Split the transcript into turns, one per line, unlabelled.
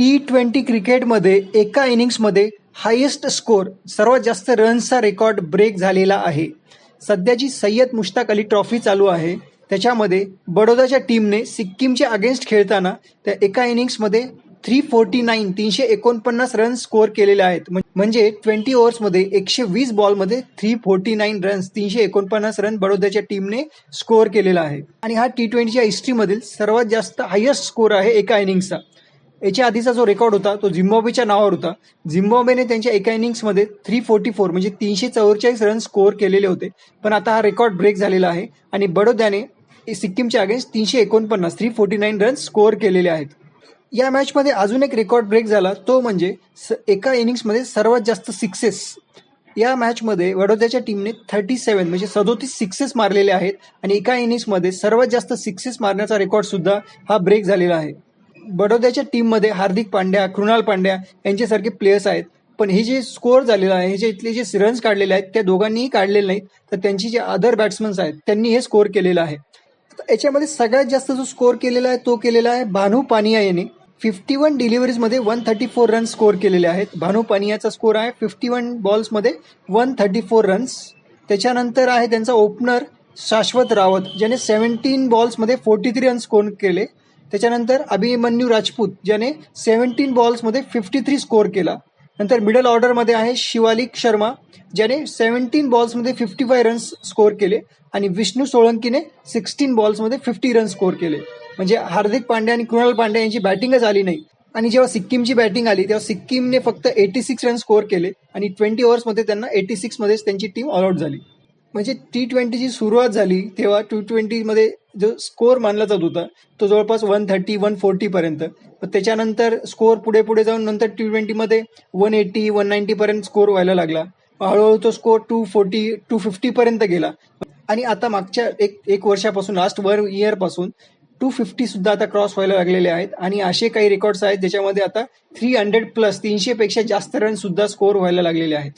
T twenty क्रिकेटमध्ये एका इनिंग्समध्ये highest score सर्वात जास्त रन्सचा रेकॉर्ड ब्रेक झालेला आहे. सध्याची सय्यद मुश्ताक अली ट्रॉफी चालू आहे. त्याच्यामध्ये बडोदाच्या टीमने सिक्कीमच्या अगेन्स्ट खेळताना त्या एका इनिंग्समध्ये थ्री फोर्टी नाईन तीनशे एकोणपन्नास रन स्कोअर केलेले आहेत. म्हणजे ट्वेंटी ओव्हर्समध्ये एकशे वीस बॉलमध्ये थ्री फोर्टी नाईन रन्स तीनशे एकोणपन्नास रन बडोद्याच्या टीमने स्कोअर केलेला आहे. आणि हा टी ट्वेंटीच्या हिस्ट्रीमधील सर्वात जास्त हायेस्ट स्कोर आहे एका इनिंग्सचा. याच्या आधीचा जो रेकॉर्ड होता तो झिम्बाब्वेच्या नावावर होता. झिम्बाब्वेने त्यांच्या एका इनिंग्समध्ये थ्री फोर्टी फोर म्हणजे तीनशे चौवेचाळीस रन स्कोअर केलेले होते. पण आता हा रेकॉर्ड ब्रेक झालेला आहे आणि बडोद्याने सिक्कीमच्या अगेन्स्ट तीनशे एकोणपन्नास three forty nine run score केलेले आहेत. या मॅचमध्ये अजून एक रेकॉर्ड ब्रेक झाला तो म्हणजे स एका इनिंग्समध्ये सर्वात जास्त सिक्सेस या मॅचमध्ये वडोद्याच्या टीमने थर्टी सेवन म्हणजे सदोतीस सिक्सेस मारलेले आहेत आणि एका इनिंग्समध्ये सर्वात जास्त सिक्सेस मारण्याचा रेकॉर्ड सुद्धा हा ब्रेक झालेला आहे. बडोद्याच्या टीममध्ये हार्दिक पांड्या कृणाल पांड्या यांच्यासारखे प्लेयर्स आहेत. पण हे जे स्कोअर झालेलं आहे हे जे इथले जे रन्स काढलेले आहेत त्या दोघांनीही काढलेले नाहीत. तर त्यांची जे अदर बॅट्समन्स आहेत त्यांनी हे स्कोअर केलेलं आहे. याच्यामध्ये सगळ्यात जास्त जो स्कोअर केलेला आहे तो केलेला आहे भानू पानिया याने. Fifty one डिलिव्हरीजमध्ये one thirty four runs score केलेले आहेत. भानू पानियाचा स्कोअर आहे फिफ्टी वन बॉल्समध्ये वन थर्टी फोर रन्स त्याच्यानंतर आहे त्यांचा ओपनर शाश्वत रावत ज्याने सेव्हन्टीन बॉल्समध्ये फोर्टी थ्री रन्स स्कोअर केले. त्याच्यानंतर अभिमन्यू राजपूत ज्याने सेव्हन्टीन बॉल्समध्ये फिफ्टी थ्री स्कोअर केला. नंतर मिडल ऑर्डरमध्ये आहे शिवालिक शर्मा ज्याने सेव्हन्टीन बॉल्समध्ये फिफ्टी फाय रन्स स्कोअर केले आणि विष्णू सोळंकीने सिक्स्टीन बॉल्समध्ये फिफ्टी रन स्कोअर केले. म्हणजे हार्दिक पांड्या आणि कृणाल पांड्या यांची बॅटिंगच आली नाही. आणि जेव्हा सिक्कीमची बॅटिंग आली तेव्हा सिक्कीमने फक्त एटी सिक्स रन स्कोअर केले आणि ट्वेंटी ओव्हर्समध्ये त्यांना एटी सिक्समध्येच त्यांची टीम ऑलआउट झाली. म्हणजे टी ट्वेंटीची सुरुवात झाली तेव्हा टू ट्वेंटीमध्ये जो स्कोअर मानला जात होता तो जवळपास वन थर्टी वन फोर्टीपर्यंत त्याच्यानंतर स्कोअर पुढे पुढे जाऊन नंतर टी ट्वेंटीमध्ये वन एटी वन नाईन्टीपर्यंत स्कोअर व्हायला लागला. हळूहळू तो स्कोअर टू फोर्टी टू फिफ्टीपर्यंत गेला. आणि आता मागच्या एक एक वर्षापासून लास्ट वन इयरपासून टू फिफ्टी सुद्धा आता क्रॉस व्हायला लागलेले आहेत. आणि असे काही रेकॉर्ड्स आहेत ज्याच्यामध्ये आता थ्री हंड्रेड प्लस तीनशे पेक्षा जास्त रन सुद्धा स्कोअर व्हायला लागलेले आहेत.